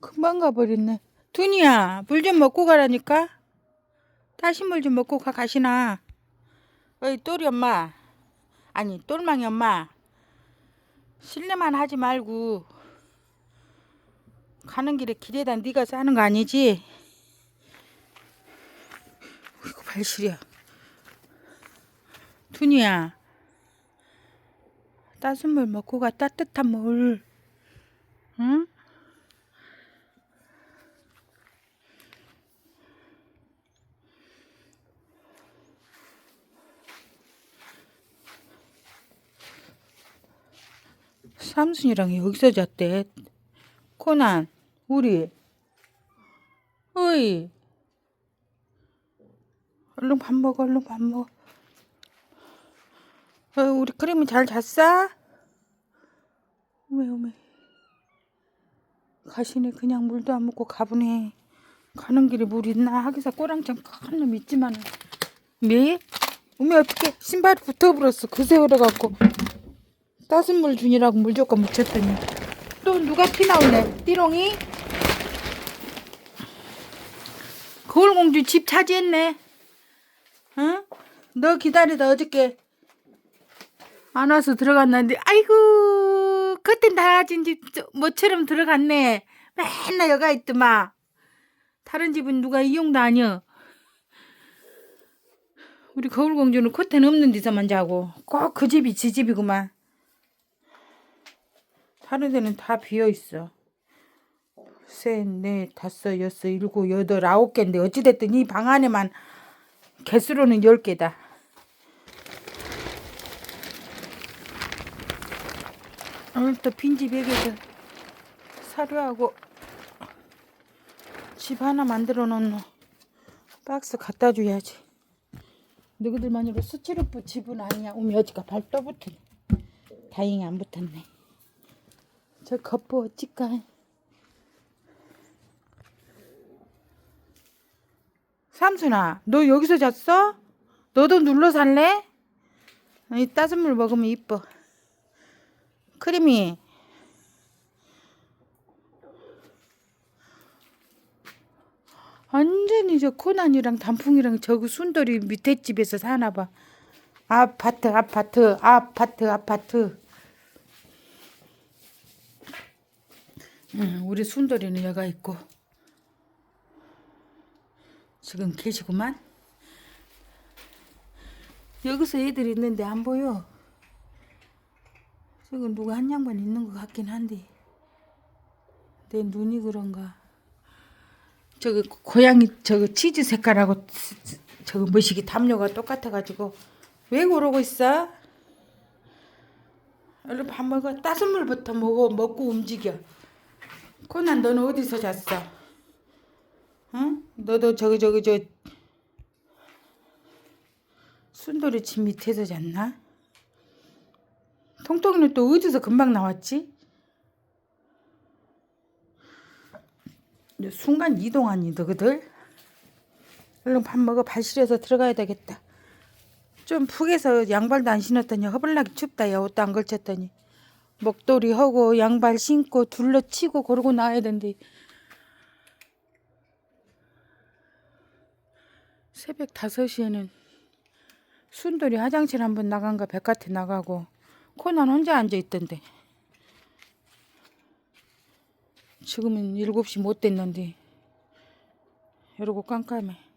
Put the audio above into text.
금방 가버렸네. 둔이야, 물 좀 먹고 가라니까. 다시 물 좀 먹고 가, 가시나. 어이, 똘이 엄마. 아니, 똘망이 엄마. 실례만 하지 말고. 가는 길에 길에다 네가 싸는 거 아니지? 이거 발시려. 둔이야. 따뜻한 물 먹고 가, 따뜻한 물. 응? 삼순이랑 여기서 잤대. 코난, 우리. 어이. 얼른 밥 먹어, 얼른 밥 먹어. 어, 우리 크림이 잘 잤어? 오메, 오메. 가시네, 그냥 물도 안 먹고 가보네. 가는 길에 물 있나 하기사 꼬랑창 큰 놈 있지만은. 매? 오메, 어떻게 신발이 붙어버렸어. 그새 오래갖고. 따뜻한 물 주니라고 물 조금 묻혔더니. 또 누가 피 나오네. 띠롱이? 거울공주 집 차지했네. 응? 너 기다리다 어저께 안 와서 들어갔는데 아이고 그땐 집 저- 뭐처럼 들어갔네. 맨날 여가 있더만. 다른 집은 누가 이용도 아니여. 우리 거울공주는 커튼 없는 데서만 자고 꼭 그 집이 지 집이구만. 데는 다 비어 있어. 셋, 넷, 다섯, 여섯, 일곱, 여덟, 아홉 개인데 어찌됐든 이 방 안에만 개수로는 열 개다. 오늘 또 빈집 얘기해서 사료하고 집 하나 만들어 놓노 박스 갖다 줘야지. 너희들만으로 수치루프 집은 아니야. 오미 어지가 발 떠붙네. 다행히 안 붙었네. 저 겉보 어찌까. 삼순아, 너 여기서 잤어? 너도 눌러 살래? 이 따뜻한 물 먹으면 이뻐. 크림이. 완전히 저 코난이랑 단풍이랑 저그 순돌이 밑에 집에서 사나 봐. 아파트, 아파트, 아파트, 아파트. 응, 우리 순돌이는 여가 있고. 지금 계시구만. 여기서 애들 있는데 안 보여. 지금 누가 한 양반 있는 것 같긴 한데. 내 눈이 그런가. 저거 고양이 저거 치즈 색깔하고 저거 뭐시기 담요가 똑같아가지고 왜 그러고 있어? 얼른 밥 먹어. 따뜻한 물부터 먹어. 먹고 움직여. 코난 너는 어디서 잤어? 응? 너도 저기 저기 저 순돌이 집 밑에서 잤나? 통통이는 또 어디서 금방 나왔지? 순간 이동하니 너희들? 얼른 밥 먹어 발 시려서 들어가야 되겠다. 좀 푹해서 양발도 안 신었더니 허벌나게 춥다. 야 옷도 안 걸쳤더니 목도리 하고 양발 신고 둘러치고 그러고 나와야 된대. 새벽 5시에는 순돌이 화장실 한번 나간가 바깥에 나가고 코난 혼자 앉아 있던데. 지금은 7시 못 됐는데 이러고 깜깜해.